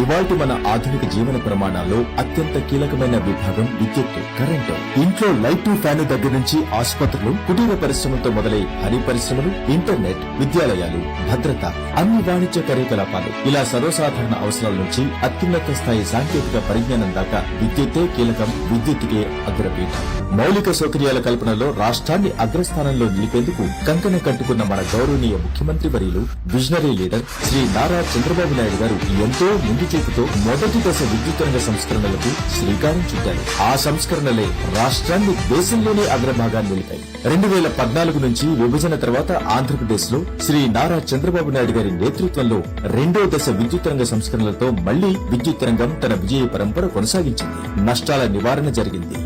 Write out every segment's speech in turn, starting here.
ఇవాల్టి మన ఆధునిక జీవన ప్రమాణాల్లో అత్యంత కీలకమైన విభాగం విద్యుత్తు కరెంటు. ఇంట్లో లైట్ ఫ్యాన్ దగ్గర నుంచి ఆసుపత్రులు కుటీర పరిశ్రమలతో మొదలై హరి పరిశ్రమలు ఇంటర్నెట్ విద్యాలయాలు భద్రత అన్ని వాణిజ్య కార్యకలాపాలు ఇలా సర్వసాధారణ అవసరాల నుంచి అత్యున్నత స్థాయి సాంకేతిక పరిజ్ఞానం దాకా విద్యుత్తే కీలకం విద్యుత్తుకే అగ్రపీఠం. మౌలిక సౌకర్యాల కల్పనలో రాష్ట్రాన్ని అగ్రస్థానంలో నిలిపేందుకు కంకణ కట్టుకున్న మన గౌరవనీయ ముఖ్యమంత్రి వర్యులు విజనరీ లీడర్ శ్రీ నారా చంద్రబాబు నాయుడు గారు ఎంతో ముందు చూపుతో మొదటి దశ విద్యుత్ రంగ సంస్కరణలకు శ్రీకారం చుట్టారు. ఆ సంస్కరణలే రాష్ట్రాన్ని దేశంలోనే అగ్రభాగాన్ని నిలిపాయి. రెండు వేల పద్నాలుగు నుంచి విభజన తర్వాత ఆంధ్రప్రదేశ్లో శ్రీ నారా చంద్రబాబు నాయుడు గారి నేతృత్వంలో రెండో దశ విద్యుత్ రంగ సంస్కరణలతో మళ్ళీ విద్యుత్ రంగం తన విజయ పరంపర కొనసాగించింది. నష్టాల నివారణ జరిగింది.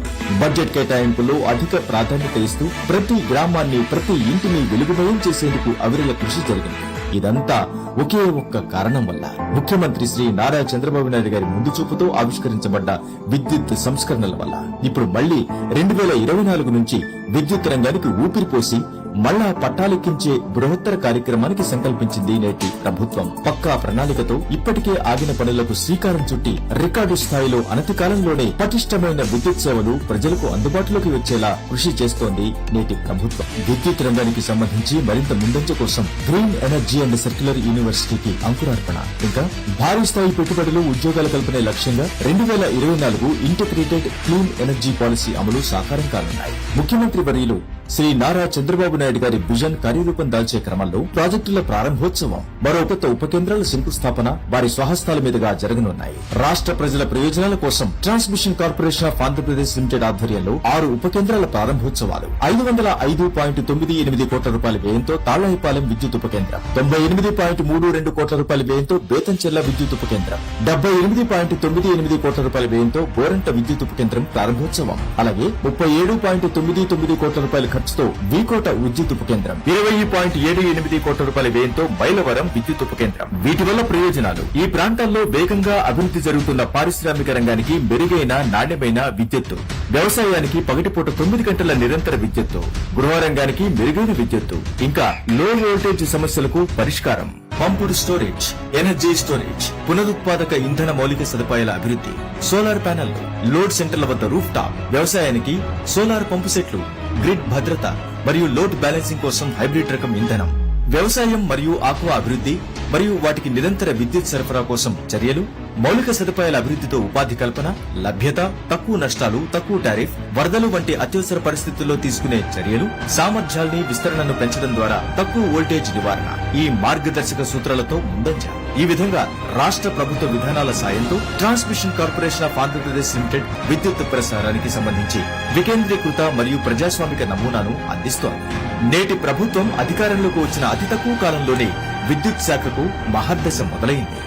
బడ్జెట్ కేటాయింపుల్లో అధిక ప్రాధాన్యత ఇస్తూ ప్రతి గ్రామాన్ని ప్రతి ఇంటిని వెలుగుమయం చేసేందుకు అవిరల కృషి జరిగింది. ఇదంతా ఒకే ఒక్క కారణం వల్ల ముఖ్యమంత్రి శ్రీ నారా చంద్రబాబు నాయుడు గారి ముందు చూపుతో ఆవిష్కరించబడ్డ విద్యుత్ సంస్కరణల వల్ల ఇప్పుడు మళ్ళీ రెండు వేల ఇరవై నాలుగు నుంచి విద్యుత్ రంగానికి ఊపిరిపోసి మళ్ళా పట్టాలెక్కించే బృహత్తర కార్యక్రమానికి సంకల్పించింది నేటి ప్రభుత్వం. పక్కా ప్రణాళికతో ఇప్పటికే ఆగిన పనులకు శ్రీకారం చుట్టి రికార్డు స్థాయిలో అనతి కాలంలోనే పటిష్టమైన విద్యుత్ సేవలు ప్రజలకు అందుబాటులోకి వచ్చేలా కృషి చేస్తోంది నేటి ప్రభుత్వం. విద్యుత్ రంగానికి సంబంధించి మరింత ముందంజ కోసం గ్రీన్ ఎనర్జీ అండ్ సర్క్యులర్ యూనివర్సిటీకి అంకురార్పణ. ఇంకా భారీ స్థాయి పెట్టుబడులు ఉద్యోగాల కల్పనే లక్ష్యంగా రెండు వేల ఇరవై నాలుగు ఇంటిగ్రేటెడ్ క్లీన్ ఎనర్జీ పాలసీ అమలు సాకారం కానున్నాయి. ముఖ్యమంత్రి వర్యులు శ్రీ నారా చంద్రబాబు నాయుడు గారి విజన్ కార్యరూపం దాల్చే క్రమంలో ప్రాజెక్టుల ప్రారంభోత్సవం మరో కొత్త ఉప కేంద్రాల శంకుస్థాపన వారి స్వహస్తాల మీదుగా జరగనున్నాయి. రాష్ట్ర ప్రజల ప్రయోజనాల కోసం transmission corporation of Andhra Pradesh limited ఆధ్వర్యంలో ఆరు ఉప కేంద్రాల ప్రారంభోత్సవాలు ఐదు వందల ఐదు పాయింట్ తొమ్మిది ఎనిమిది కోట్ల రూపాయల వ్యయంతో తాళ్ళాయిపాలెం విద్యుత్ ఉప కేంద్రం తొంభై ఎనిమిది పాయింట్ మూడు రెండు కోట్ల రూపాయల వ్యయంతో బేతంచెర్ల విద్యుత్ ఉప కేంద్రం డెబ్బై ఎనిమిది పాయింట్ తొమ్మిది ఎనిమిది కోట్ల రూపాయల వ్యయంతో బోరంట విద్యుత్ ఉప కేంద్రం ప్రారంభోత్సవం. అలాగే ముప్పై ఏడు పాయింట్ తొమ్మిది తొమ్మిది కోట్ల రూపాయల ఖర్చుతో వీకోట విద్యుత్ ఉప కేంద్రం. ఇరవై పాయింట్ ఏడు ఎనిమిది కోట్ల రూపాయల వ్యయంతో మైలవరం విద్యుత్ ఉప కేంద్రం. వీటి వల్ల ప్రయోజనాలు. ఈ ప్రాంతాల్లో వేగంగా అభివృద్ధి జరుగుతున్న పారిశ్రామిక రంగానికి మెరుగైన నాణ్యమైన విద్యుత్తు. వ్యవసాయానికి పగటిపూట తొమ్మిది గంటల నిరంతర విద్యుత్తు. గృహ రంగానికి మెరుగైన విద్యుత్తు. ఇంకా లో వోల్టేజ్ సమస్యలకు పరిష్కారం. పంపుడు స్టోరేజ్ ఎనర్జీ స్టోరేజ్ పునరుత్పాదక ఇంధన మౌలిక సదుపాయాల అభివృద్ధి. సోలార్ ప్యానెల్ లోడ్ సెంటర్ల వద్ద రూఫ్ టాప్ వ్యవసాయానికి సోలార్ పంపు సెట్లు గ్రిడ్ భద్రత మరియు లోడ్ బ్యాలెన్సింగ్ కోసం హైబ్రిడ్ రకం ఇంధనం. వ్యవసాయం మరియు ఆక్వా అభివృద్ధి మరియు వాటికి నిరంతర విద్యుత్ సరఫరా కోసం చర్యలు మౌలిక సదుపాయాల అభివృద్ధితో ఉపాధి కల్పన లభ్యత తక్కువ నష్టాలు తక్కువ టారిఫ్ వరదలు వంటి అత్యవసర పరిస్థితుల్లో తీసుకునే చర్యలు సామర్థ్యాల్ని విస్తరణను పెంచడం ద్వారా తక్కువ వోల్టేజ్ నివారణ. ఈ మార్గదర్శక సూత్రాలతో ముందంజారు ఈ విధంగా రాష్ట్ర ప్రభుత్వ విధానాల సాయంతో transmission corporation of Andhra Pradesh limited విద్యుత్ ప్రసారానికి సంబంధించి వికేంద్రీకృత మరియు ప్రజాస్వామిక నమూనాను అందిస్తోంది. నేటి ప్రభుత్వం అధికారంలోకి వచ్చిన అతి తక్కువ కాలంలోనే విద్యుత్ శాఖకు మహర్దశ మొదలైంది.